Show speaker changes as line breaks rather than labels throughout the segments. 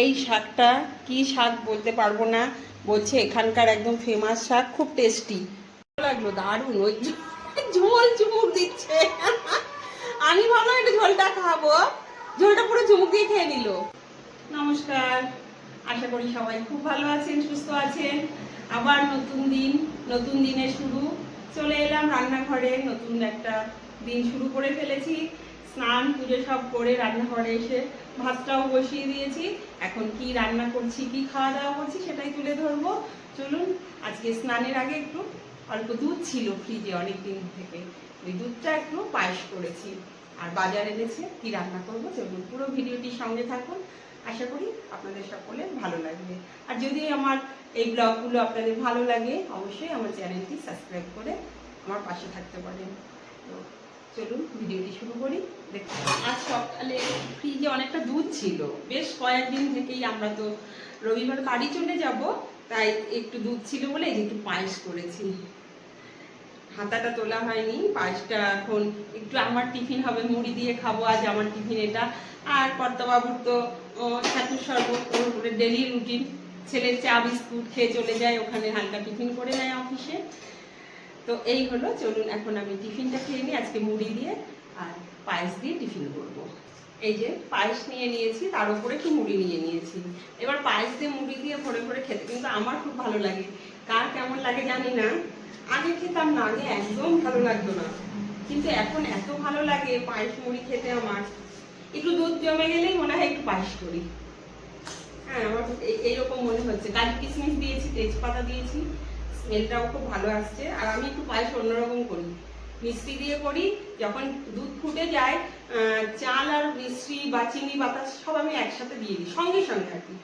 এই শাকটা কি শাক বলতে পারব না। বলছে এখানকার একদম ফেমাস শাক, খুব টেস্টি লাগল, দারুণ। ওই ঝোল চুমুক দিচ্ছে। আমি ভাবলাম একটু ঝোলটা খাব। ঝোলটা পুরো চুমুক দিয়ে খেয়ে নিল। নমস্কার। আশা করি সবাই খুব ভালো আছেন, সুস্থ আছেন। আবার নতুন দিন, নতুন দিনের শুরু। চলে এলাম রান্নাঘরে। নতুন একটা দিন শুরু করে ফেলেছি। স্নান, পুজো সব করে রান্নাঘরে এসে ভাতটাও বসিয়ে দিয়েছি। এখন কি রান্না করছি, কি খাওয়া দাওয়া করছি সেটাই তুলে ধরবো। চলুন, আজকে স্নানের আগে একটু অল্প দুধ ছিল ফ্রিজে অনেক দিন থেকে। ওই দুধটা একটু পায়েস করেছি। আর বাজার এনেছে কি রান্না করব চলুন, পুরো ভিডিওটির সঙ্গে থাকুন। আশা করি আপনাদের সকলে ভালো লাগবে। আর যদি আমার এই ব্লগগুলো আপনাদের ভালো লাগে, অবশ্যই আমার চ্যানেলটি সাবস্ক্রাইব করে আমার পাশে থাকতে পারেন। চলুন, ভিডিওটি শুরু করি। আজ সকালে ফ্রিজে অনেকটা দুধ ছিল। বেশ কয়েকদিন থেকেই আমরা তো রবিবার বাড়ি চলে যাব, তাই একটু দুধ ছিল বলে একটু পায়েস করেছি। হাতাটা তোলা হয়নি, পায়েসটা এখন একটু আমার টিফিন হবে, মুড়ি দিয়ে খাব আজ আমার টিফিন এটা। আর কর্তাবাবুর তো ছাতুর শরবত ডেলি রুটিন ছেলের চা, বিস্কুট খেয়ে চলে যায়, ওখানে হালকা টিফিন করে নেয় অফিসে। তো এই হলো, চলুন এখন আমি টিফিনটা খেয়ে নিই। আজকে মুড়ি দিয়ে আর পায়েস দিয়ে টিফিন করব। এই যে পায়েস নিয়ে নিয়েছি, তার উপরে একটু মুড়ি নিয়ে নিয়েছি। এবার পায়েস দিয়ে মুড়ি দিয়ে ভরে ভরে খেতে কিন্তু আমার খুব ভালো লাগে। কার কেমন লাগে জানি না। আগে খেতাম না, আগে একদম ভালো লাগতো না। কিন্তু এখন এত ভালো লাগে পায়েস মুড়ি খেতে আমার। একটু দুধ জমে গেলেই মনে হয় একটু পায়েস করি। হ্যাঁ আমার এই- এইরকম মনে হচ্ছে। কাজু কিশমিশ দিয়েছি, তেজপাতা দিয়েছি। স্মেলটাও খুব ভালো আসছে। আর আমি একটু পায়েস অন্যরকম করি। মিষ্টি দিয়ে করি, যখন দুধ ফুটে যায় চাল আর মিষ্টি বা চিনি বাতাস সব আমি একসাথে দিয়ে দিই, সঙ্গে সঙ্গে আর কি।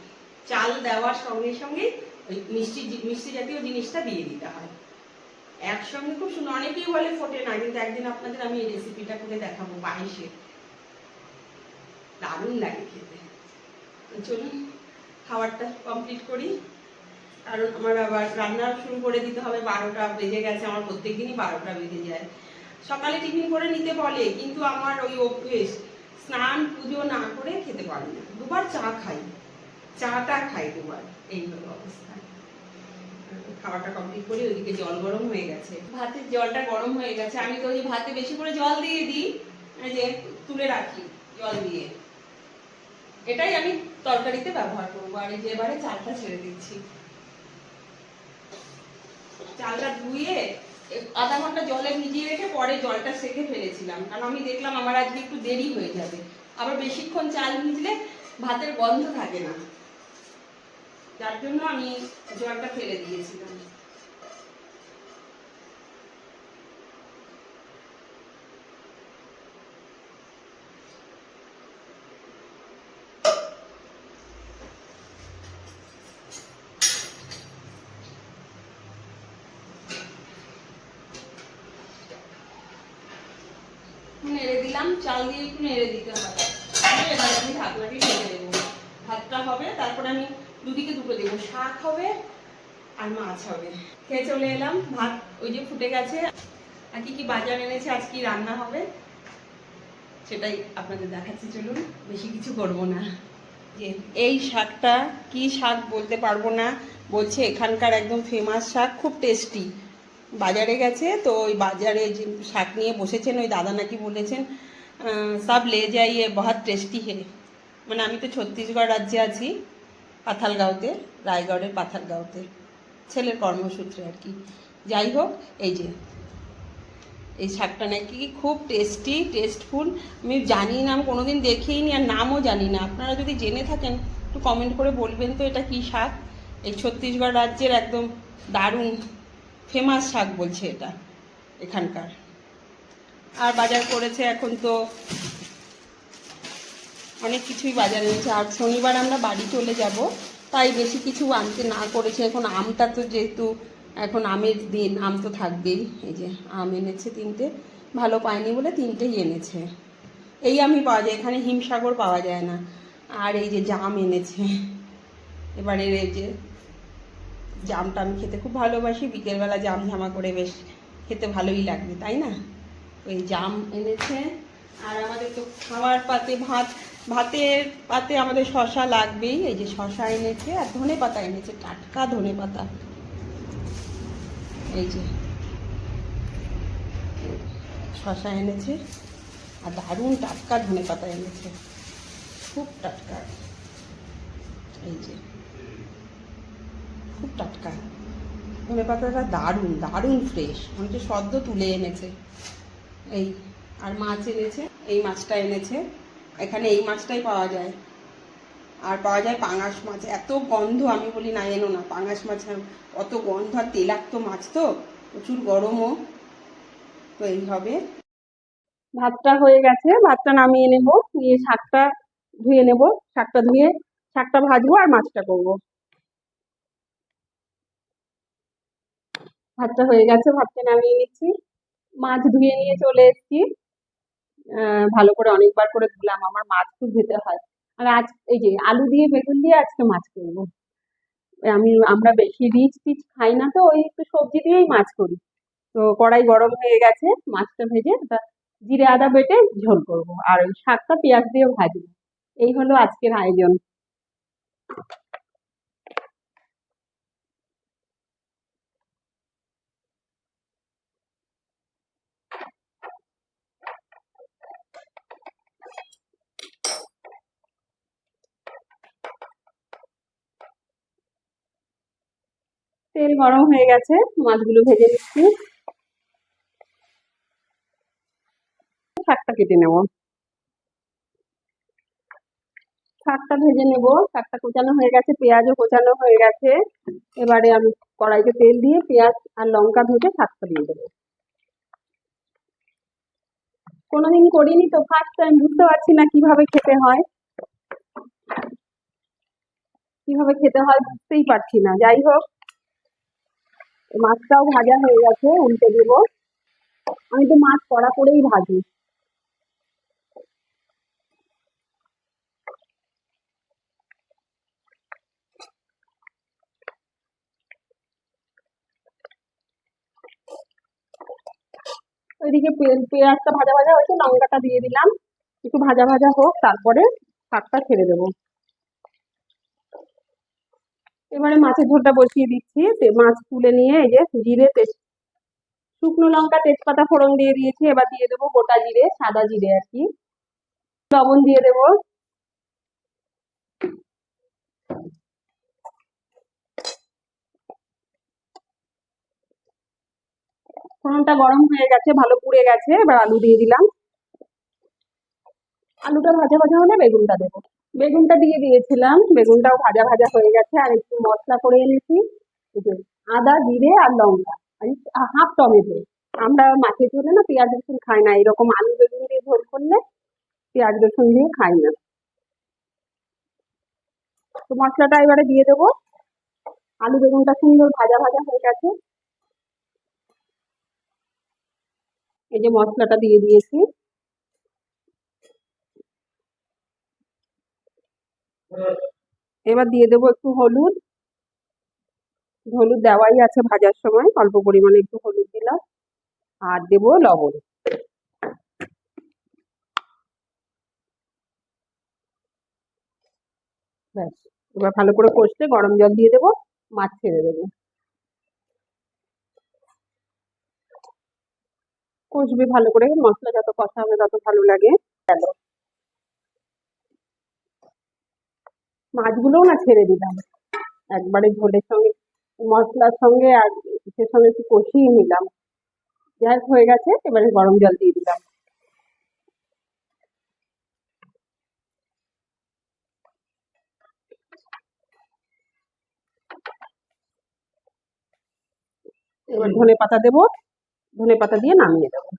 চাল দেওয়ার সঙ্গে সঙ্গে ওই মিষ্টি মিষ্টি জাতীয় জিনিসটা দিয়ে দিতে হয়। একসঙ্গে খুব সুন্দর, অনেকেই বলে ফোটে না, কিন্তু একদিন আপনাদের আমি এই রেসিপিটা করে দেখাবো পায়েসে। দারুণ লাগে খেতে। চলুন, খাবারটা কমপ্লিট করি। কারণ আমার আবার রান্না শুরু করে দিতে হবে, বারোটা বেজে গেছে, আমার প্রত্যেক দিনই বারোটা বেজে যায়। সকালে টিফিন করে নিতে বলে, কিন্তু আমার ওই অভ্যেস, স্নান, পুজো না করে খেতে পারি না। দুবার চা খাই, চাটা খাই দুবার, এই হলো অবস্থা। খাবারটা কমপ্লিট করি, ওইদিকে জল গরম হয়ে গেছে। ভাতের জলটা গরম হয়ে গেছে, আমি তো ওই ভাতে বেশি করে জল দিয়ে দিই যে তুলে রাখি জল দিয়ে। এটাই আমি তরকারিতে ব্যবহার করব, আর এই যে এবারে চালটা ছেড়ে দিচ্ছি। চালটা ধুয়ে আধা ঘণ্টা জলে ভিজিয়ে রেখে পরে জলটা সেকে ফেলেছিলাম। কারণ আমি দেখলাম আমার আজকে একটু দেরি হয়ে যাবে। আবার বেশিক্ষণ চাল ভিজলে ভাতের গন্ধ থাকে না। যার জন্য আমি জলটা ফেলে দিয়েছিলাম নেড়ে দিলাম, চাল দিয়ে একটু নেড়ে দিতে হবে। এবার আমি ঢাকনাটি ঢেকে দেবো। ভাতটা হবে, তারপরে আমি দুদিকে দুটো দেবো। শাক হবে আর মাছ হবে। খেয়ে চলে এলাম। ভাত ওই যে ফুটে গেছে। আর কি কি বাজার এনেছে, আজ কি রান্না হবে? সেটাই আপনাদের দেখাচ্ছি। চলুন, বেশি কিছু করব না। যে এই শাকটা কি শাক বলতে পারব না। বলছে এখানকার একদম ফেমাস শাক, খুব টেস্টি বাজারে গেছে, তো ওই বাজারে যে শাক নিয়ে বসেছেন, ওই দাদা নাকি বলেছেন সব লে যাইয়ে বহুত টেস্টি হে। মানে আমি তো ছত্তিশগড় রাজ্যে আছি, পাথালগাঁওতে রায়গড়ের পাথালগাঁওতে। ছেলের কর্মসূত্রে আর কি। যাই হোক, এই যে, এই শাকটা নাকি খুব টেস্টি টেস্টফুল আমি জানি না, আমি কোনোদিন দেখেই নি আর নামও জানি না। আপনারা যদি জেনে থাকেন, একটু কমেন্ট করে বলবেন তো এটা কি শাক? এই ছত্তিশগড় রাজ্যের একদম দারুণ ফেমাস শাক বলছে এটা, এখানকার। আর বাজার করেছে এখন তো অনেক কিছুই বাজারে এনেছে আর শনিবার আমরা বাড়ি চলে যাব, তাই বেশি কিছু আনতে না করেছে। এখন আমটা তো যেহেতু, এখন আমের দিন, আম তো থাকবেই। এই যে আম এনেছে তিনটে, ভালো পায়নি বলে তিনটেই এনেছে। এই আমি পাওয়া যায়, এখানে হিমসাগর পাওয়া যায় না। আর এই যে জাম এনেছে। এবারে এই যে জামটা আমি খেতে খুব ভালোবাসি। বিকেলবেলা জাম ঝামা করে বেশ খেতে ভালোই লাগবে, তাই না? ওই জাম এনেছে। আর আমাদের তো খাওয়ার পাতে ভাত, ভাতের পাতে আমাদের শশা লাগবেই। এই যে শশা এনেছে আর ধনে পাতা এনেছে, টাটকা ধনে পাতা। এই যে শশা এনেছে আর দারুণ টাটকা ধনে পাতা এনেছে। খুব টাটকা। এই যে খুব টাটকা। ধনে পাতাটা দারুণ দারুণ ফ্রেশ হচ্ছে সদ্য তুলে এনেছে। এই, আর মাছ এনেছে, এই মাছটা এনেছে। এখানে এই মাছটাই পাওয়া যায়। আর পাওয়া যায় পাঙাশ মাছ। এত গন্ধ, আমি বলি, না, এনো না, পাঙাশ মাছ অত গন্ধ আর তেলাক্ত মাছ তো, প্রচুর গরমও। তো এই হবে। ভাতটা হয়ে গেছে, ভাতটা নামিয়ে নেব, নিয়ে শাকটা ধুয়ে নেব, শাকটা ধুয়ে শাকটা ভাজবো আর মাছটা করব। ভাতটা হয়ে গেছে, ভাতটা নামিয়ে নিচ্ছি। মাছ ধুয়ে নিয়ে চলে এসেছি। ভালো করে অনেকবার করে ধুলাম, আমার মাছ খুব ধুতে হয়। আর আজ, এই যে আলু দিয়ে বেগুন দিয়ে আজকে মাছ করব। আমি, আমরা বেশি রিচ টিচ খাই না তো, ওই একটু সবজি দিয়েই মাছ করি। তো কড়াই গরম হয়ে গেছে, মাছটা ভেজে জিরে আদা বেটে ঝোল করব। আর ওই শাকটা পেঁয়াজ দিয়ে ভাজবো। এই হলো আজকের আয়োজন। তেল গরম হয়ে গেছে, মাছগুলো ভেজে নিচ্ছি। শাকটা কেটে নেব। শাকটা ভেজে নেব। শাকটা কোচানো হয়ে গেছে, পেঁয়াজও কোচানো হয়ে গেছে। এবারে আমি কড়াইতে তেল দিয়ে পেঁয়াজ আর লঙ্কা ভেজে শাকটা দিয়ে দেবো। কোনোদিন করিনি তো ফার্স্ট টাইম বুঝতে পারছি না কীভাবে খেতে হয়। কীভাবে খেতে হয় বুঝতেই পারছি না। যাই হোক মাছটাও ভাজা হয়ে গেছে, উল্টে দেবো। আমি তো মাছ কড়া করেই ভাজি। ওইদিকে পেঁয়াজটা ভাজা ভাজা হয়েছে, লঙ্কাটা দিয়ে দিলাম। একটু ভাজা ভাজা হোক, তারপরে শাকটা ছেড়ে দেবো। এবারে মাছের ঝোলটা বসিয়ে দিচ্ছি। মাছ তুলে নিয়ে এই যে জিরে তেজ, শুকনো লঙ্কা, তেজপাতা ফোড়ন দিয়ে দিয়েছি। এবার দিয়ে দেবো গোটা জিরে, সাদা জিরে আর কি। লবণ দিয়ে দেবো। ফোড়নটা গরম হয়ে গেছে, ভালো পুড়ে গেছে। এবার আলু দিয়ে দিলাম। আলুটা ভাজা ভাজা হলে বেগুনটা দেবো। বেগুনটা দিয়ে দিয়েছিলাম, বেগুনটাও ভাজা ভাজা হয়ে গেছে, আর একটু মশলা করে এনেছি। আদা, জিরে আর লঙ্কা, আর হাফ টমেটো। আমরা মাছের ঝোলে না পেঁয়াজ রসুন খাই না, এরকম আলু বেগুন দিয়ে ঝোল করলে পেঁয়াজ রসুন দিয়ে খাই না। তো মশলাটা এবারে দিয়ে দেবো। আলু বেগুনটা সুন্দর ভাজা ভাজা হয়ে গেছে। এই যে মশলাটা দিয়ে দিয়েছি। এবার দিয়ে দেবো একটু হলুদ। হলুদ দেওয়াই আছে ভাজার সময়, অল্প পরিমাণে একটু হলুদ দিলাম। আর দেবো লবণ। ব্যাস, এবার ভালো করে কষতে গরম জল দিয়ে দেবো, মাছ ছেড়ে দেবো। কষবে ভালো করে, মশলা যত কষা হবে তত ভালো লাগে। গেল মাছগুলোও না ছেড়ে দিলাম। একবারে ঝোলের সঙ্গে, মশলার সঙ্গে আর ইসের সঙ্গে একটু কষিয়ে নিলাম। যাই হয়ে গেছে, এবারে গরম জল দিয়ে দিলাম। এবার ধনে পাতা দেবো, ধনে পাতা দিয়ে নামিয়ে দেবো।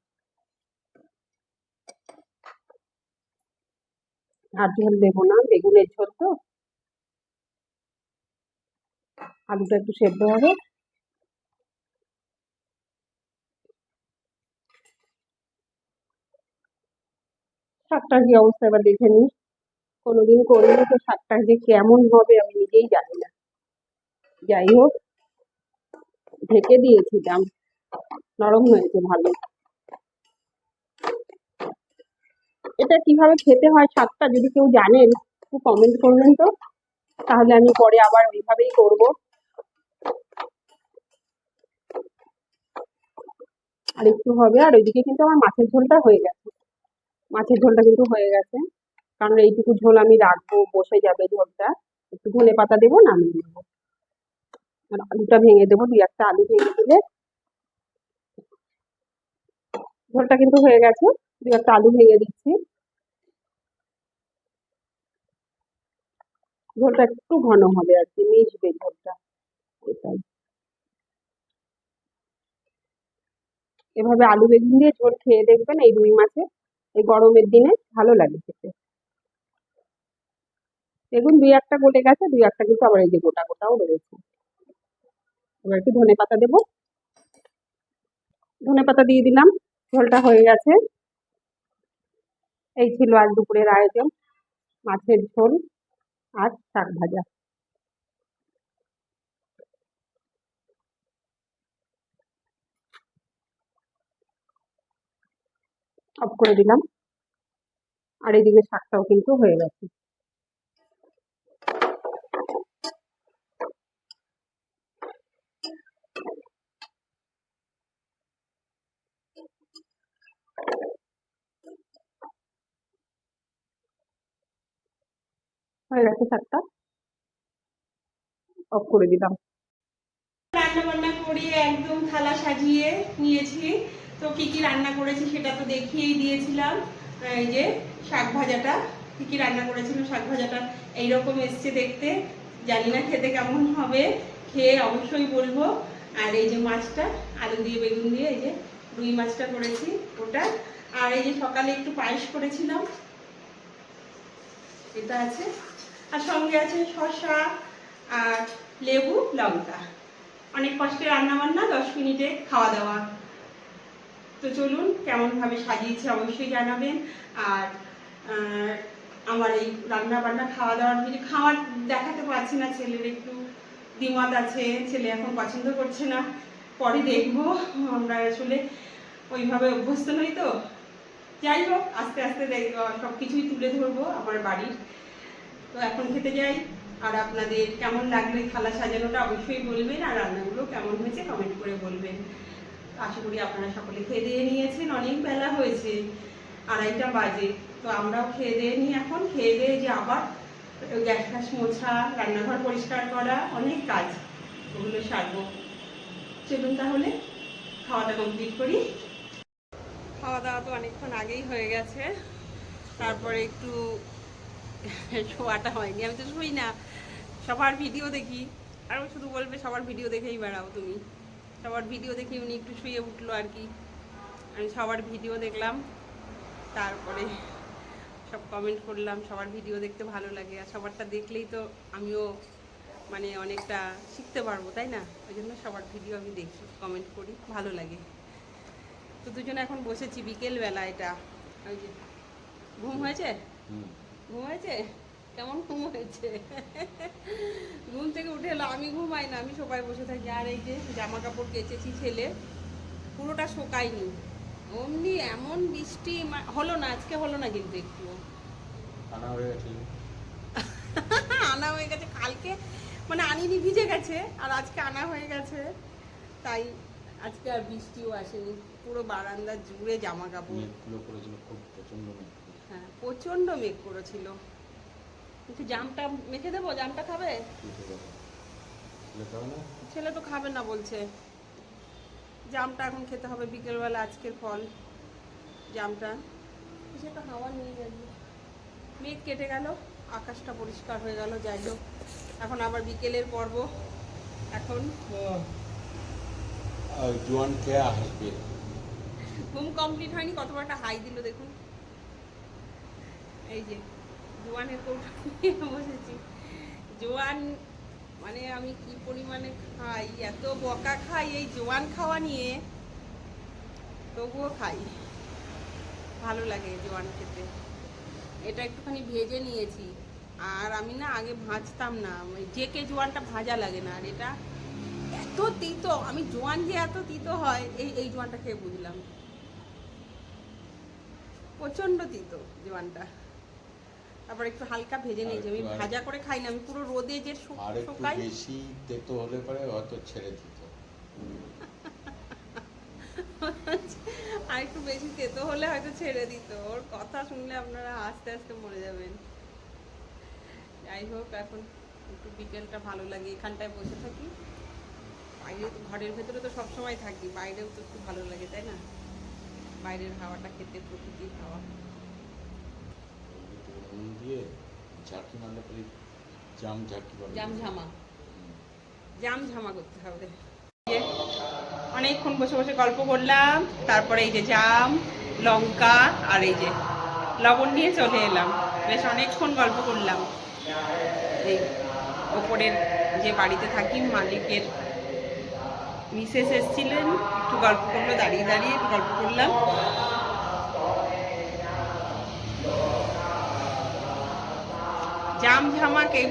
আর ঝোল দেবো না, বেগুনের ঝোল তো। আলুটা একটু সেদ্ধ হবে। শাকটার কি অবস্থা এবার দেখে নিই। কোনোদিন করিনি তো শাকটা যে কেমন হবে আমি নিজেই জানি না। যাই হোক, ঢেকে দিয়েছিলাম নরম হয়েছে ভালো। এটা কীভাবে খেতে হয় স্বাদটা যদি কেউ জানেন, একটু কমেন্ট করবেন তো। তাহলে আমি পরে আবার ওইভাবেই করব। আর একটু হবে, আর ওইদিকে কিন্তু আমার মাছের ঝোলটা হয়ে গেছে। মাছের ঝোলটা কিন্তু হয়ে গেছে। কারণ এইটুকু ঝোল আমি রাখব বসে যাবে ঝোলটা। একটু ধনে পাতা দেবো, নামিয়ে নেব। আর আলুটা ভেঙে দেবো, দুই একটা আলু ভেঙে দিলে ঝোলটা কিন্তু হয়ে গেছে, দুই একটা আলু ভেঙে দিচ্ছি। ঝোলটা একটু ঘন হবে আর কি, মিশবে ঝোলটা। এটাই। এভাবে আলু বেগুন দিয়ে ঝোল খেয়ে দেখবেন এই রুই মাছে এই গরমের দিনে ভালো লাগে খেতে। বেগুন দুই একটা গলে গেছে, দুই একটা কিন্তু আবার এই যে গোটা গোটাও রয়েছে। এবার একটু ধনে পাতা দেবো। ধনে পাতা দিয়ে দিলাম, ঝোলটা হয়ে গেছে। এই ছিল আজ দুপুরের আয়োজন, মাছের ঝোল আর শাক ভাজা। অফ করে দিলাম। আর এদিকে শাকটাও কিন্তু হয়ে গেছে। হয়ে গেছে শাকটা। অফ করে দিলাম। রান্না বান্না করে একদম থালা সাজিয়ে নিয়েছি। তো কি কি রান্না করেছি সেটা তো দেখিয়েই দিয়েছিলাম। এই যে শাক ভাজাটা, কি কি রান্না করেছিলাম শাক ভাজাটা, এইরকম এসছে দেখতে। জানি না খেতে কেমন হবে, খেয়ে অবশ্যই বলব। আর এই যে মাছটা, আলু দিয়ে, বেগুন দিয়ে, এই যে রুই মাছটা করেছি ওটা। আর এই যে সকালে একটু পায়েস করেছিলাম। এটা আছে। আর সঙ্গে আছে শসা আর লেবু, লঙ্কা। অনেক কষ্টে রান্না বান্না দশ মিনিটে খাওয়া দাওয়া। তো চলুন, কেমনভাবে সাজিয়েছি অবশ্যই জানাবেন। আর আমার এই রান্না বান্না খাওয়া দাওয়ার ভিডিও খাওয়ার দেখাতে পারছি না, ছেলের একটু দ্বিমত আছে, ছেলে এখন পছন্দ করছে না। পরে দেখব, আমরা আসলে ওইভাবে অভ্যস্ত নই তো। যাই হোক, আস্তে আস্তে সব কিছুই তুলে ধরবো আমার বাড়ির। তো এখন খেতে যাই। আর আপনাদের কেমন লাগল থালা সাজানোটা অবশ্যই বলবেন, আর রান্নাগুলো কেমন হয়েছে কমেন্ট করে বলবেন। আশা করি আপনারা সকলে খেয়ে দিয়ে নিয়েছেন। অনেক বেলা হয়েছে, আড়াইটা বাজে। তো আমরাও খেয়ে দিয়ে নিই এখন। খেয়ে দিয়ে যে আবার গ্যাস ফ্যাস মোছা, রান্নাঘর পরিষ্কার করা, অনেক কাজ। ওগুলো সারবো। চলুন তাহলে, খাওয়াটা কমপ্লিট করি। খাওয়া দাওয়া তো অনেকক্ষণ আগেই হয়ে গেছে। তারপরে একটু শোয়াটা হয়নি। আমি তো শুই না। সবার ভিডিও দেখি। আর শুধু বলবে, সবার ভিডিও দেখেই বেড়াও তুমি। সবার ভিডিও দেখে উনি একটু শুয়ে উঠল আর কি। আমি সবার ভিডিও দেখলাম তারপরে সব কমেন্ট করলাম সবার ভিডিও দেখতে ভালো লাগে। আর সবারটা দেখলেই তো আমিও মানে অনেকটা শিখতে পারব তাই না? ওই জন্য সবার ভিডিও আমি দেখি কমেন্ট করি ভালো লাগে। তো দুজনে এখন বসেছি বিকেলবেলা এটা। ওই যে ঘুম হয়েছে? ঘুম হয়েছে? কেমন ঘুম হয়েছে? ঘুম থেকে উঠে এলো আমি ঘুমাই না আমি সবাই বসে থাকি। আর এই যে জামা কাপড় কেচেছি ছেলে পুরোটা শোকায়নি। অমনি এমন বৃষ্টি হলো না আজকে হলো না কিন্তু একটু
আনা হয়ে গেছে
আনা হয়ে গেছে কালকে মানে আনিনি ভিজে গেছে আর আজকে আনা হয়ে গেছে। তাই আজকে আর বৃষ্টিও আসেনি পুরো বারান্দা জুড়ে জামা কাপড়
মেঘগুলো করেছিল খুব প্রচণ্ড মেঘ
হ্যাঁ প্রচণ্ড মেঘ করেছিল। একটু জামটা মেখে দেবো? জামটা খাবে? ছেলে তো খাবে না বলছে। জামটা এখন খেতে হবে বিকেলবেলা আজকের ফল। জামটা। সেটা হাওয়া নিয়ে যাবে। মেঘ কেটে গেল আকাশটা পরিষ্কার হয়ে গেল যাই হোক। এখন আবার বিকেলের পর্ব। এখন
জোয়ান খেয়ে আসবে।
ঘুম কমপ্লিট হয়নি কতবার একটা হাই দিল দেখুন। এই যে। জোয়ানের কৌটা নিয়ে বসেছি। জোয়ান মানে আমি কি পরিমাণে খাই, এত বকা খাই এই জোয়ান খাওয়া নিয়ে, তবুও খাই। ভালো লাগে জোয়ান খেতে। এটা একটুখানি ভেজে নিয়েছি। আর আমি না আগে ভাজতাম না জেকে জোয়ানটা ভাজা লাগে না। আর এটা এত তিতো, আমি জোয়ান যে এত তিতো হয়, এই এই জোয়ানটা খেয়ে বুঝলাম। প্রচণ্ড তিতো জোয়ানটা। তারপর একটু হালকা ভেজে নিয়েছি। আমি ভাজা করে খাই না আমি পুরো রোদে যে শুকাই।
বেশি তেতো হলে পরে হয়তো ছেড়ে দিত।
আর একটু বেশি তেতো হলে হয়তো ছেড়ে দিত। ওর কথা শুনলে আপনারা আস্তে আস্তে মরে যাবেন। যাই হোক এখন একটু বিকেলটা ভালো লাগে। এখানটায় বসে থাকি। বাইরে তো ঘরের ভেতরে তো সবসময় থাকি। বাইরেও তো একটু ভালো লাগে তাই না? বাইরের হাওয়াটা খেতে প্রকৃতির হাওয়া।
নুন দিয়ে ঝাঁকি মারলে পরে জাম ঝাঁকি বলে
জাম ঝামা। জাম ঝামা করতে হবে। অনেকক্ষণ বসে বসে গল্প করলাম তারপরে এই যে জাম লঙ্কা আর এই যে লবণ নিয়ে চলে এলাম। বেশ অনেকক্ষণ গল্প করলাম। এই ওপরের যে বাড়িতে থাকি মালিকের মিসেস এসছিলেন। একটু গল্প করল দাঁড়িয়ে দাঁড়িয়ে একটু গল্প করলাম। জাম ঝামা কে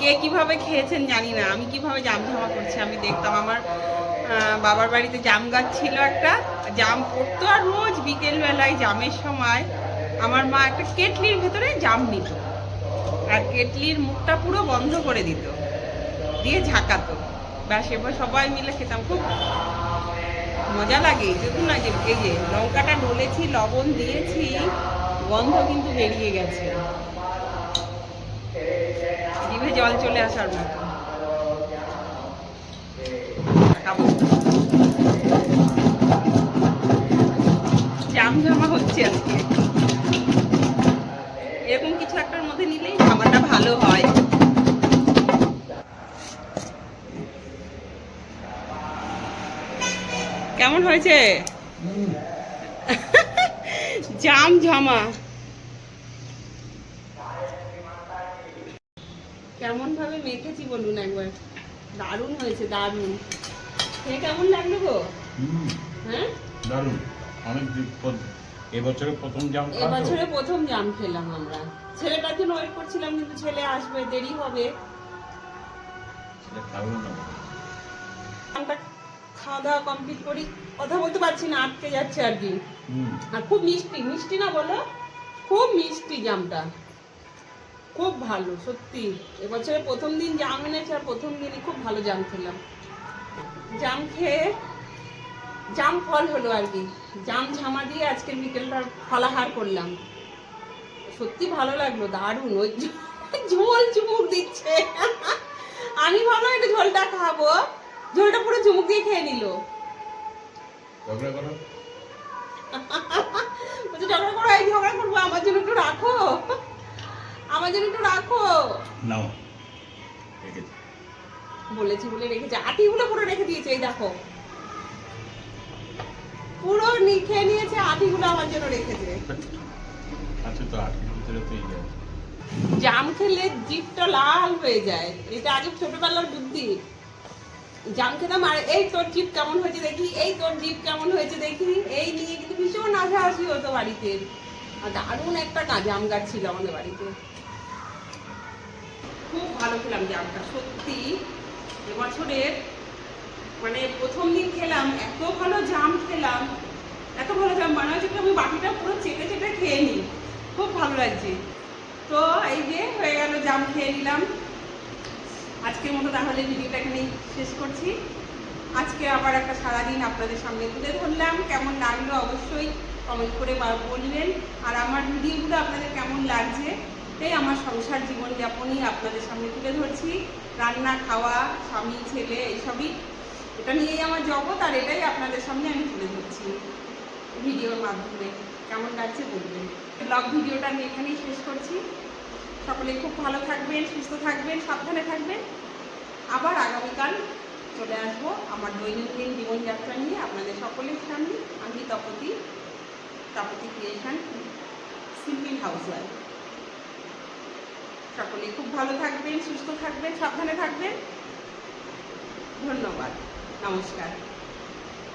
কে কীভাবে খেয়েছেন জানি না। আমি কীভাবে জাম ঝামা করছি আমি দেখতাম। আমার বাবার বাড়িতে জাম গাছ ছিল একটা। জাম পড়তো আর রোজ বিকেলবেলায় জামের সময় আমার মা একটা কেটলির ভেতরে জাম নিত। আর কেটলির মুখটা পুরো বন্ধ করে দিত। দিয়ে ঝাঁকাতো। ব্যাস, এবার সবাই মিলে খেতাম। খুব মজা লাগে। দেখুন না যে, এই যে লঙ্কাটা ডলেছি, লবণ দিয়েছি, গন্ধ কিন্তু বেরিয়ে গেছে। জল চলে আসার মতো। জামঝামা হচ্ছে আজকে। এরকম কিছু একটার মধ্যে নিলেই খাবারটা ভালো হয়। কেমন হয়েছে? জাম ঝামা কেমন ভাবে বলুন একবার। দারুণ হয়েছে দারুণ। খেয়ে কেমন লাগল গো? হ্যাঁ?
দারুণ। অনেক এবছরে প্রথম জাম
এবছরে প্রথম জাম খেলাম আমরা। ছেলেটার জন্য ওয়েট করছিলাম কিন্তু ছেলে আসবে দেরি হবে। খাওয়া দাওয়া কমপ্লিট করি। কথা বলতে পারছি না আটকে যাচ্ছে আর কি। আর খুব মিষ্টি মিষ্টি না বলো? খুব মিষ্টি জামটা। খুব ভালো সত্যি। এবছরে প্রথম দিন জাম এনেছে আর প্রথম দিনই খুব ভালো জাম খেলাম। জাম খেয়ে জাম ফল হলো আর কি। জাম ঝামা দিয়ে আজকে বিকেলটা ফলাহার করলাম। সত্যি ভালো লাগল দারুণ। ওই ঝোল চুমুক দিচ্ছে। আমি ভাবলাম একটু ঝোলটা খাব। ঝোলটা পুরো চুমুক দিয়ে খেয়ে নিলো।
ঝগড়া করো
এই ঝগড়া করব আমার জন্য একটু রাখো। আমার জন্য একটু রাখো।
নাও।
বলেছি বলে রেখেছে। আটিগুলো পুরো রেখে দিয়েছে এই দেখো। পুরো নি- খেয়ে নিয়েছে আটিগুলো আমার জন্য রেখেছে।
আচ্ছা তো আটকের ভিতরে তো।
জাম খেলে জিভটা লাল হয়ে যায়। এটা আগে ছোটবেলার বুদ্ধি। জাম খেতাম আর এই তোর জিভ কেমন হয়েছে দেখি এই তোর জিভ কেমন হয়েছে দেখি। এই নিয়ে কিন্তু ভীষণ হাসাহাসি হতো বাড়িতে। আর দারুণ একটা কা- জাম গাছ ছিল আমাদের বাড়িতে। খুব ভালো খেলাম জামটা সত্যি। এবছরের মানে প্রথম দিন খেলাম, এত ভালো জাম খেলাম, এত ভালো জাম হচ্ছে কি আমি বাটিটা পুরো চেটে চেটে খেয়ে নিই। খুব ভালো লাগছে। তো এই যে হয়ে গেল, জাম খেয়ে নিলাম। আজকের মতো তাহলে ভিডিওটা এখানেই শেষ করছি। আজকে আবার একটা সারাদিন আপনাদের সামনে তুলে ধরলাম। কেমন লাগল অবশ্যই কমেন্ট করে বলবেন। আর আমার ভিডিওগুলো আপনাদের কেমন লাগছে এই আমার সংসার জীবনযাপনই আপনাদের সামনে তুলে ধরছি। রান্না, খাওয়া, স্বামী, ছেলে, এইসবই। এটা নিয়েই আমার জগৎ, আর এটাই আপনাদের সামনে আমি তুলে ধরছি ভিডিওর মাধ্যমে। কেমন লাগছে বলবেন। ব্লগ ভিডিওটা আমি এখানেই শেষ করছি। সকলে খুব ভালো থাকবেন, সুস্থ থাকবেন, সাবধানে থাকবেন। আবার আগামীকাল চলে আসব আমার দৈনন্দিন জীবনযাত্রা নিয়ে আপনাদের সকলের সামনে। আমি Tapati Tapati creation simple house wife সকলে খুব ভালো থাকবেন, সুস্থ থাকবেন, সাবধানে থাকবেন। ধন্যবাদ। নমস্কার।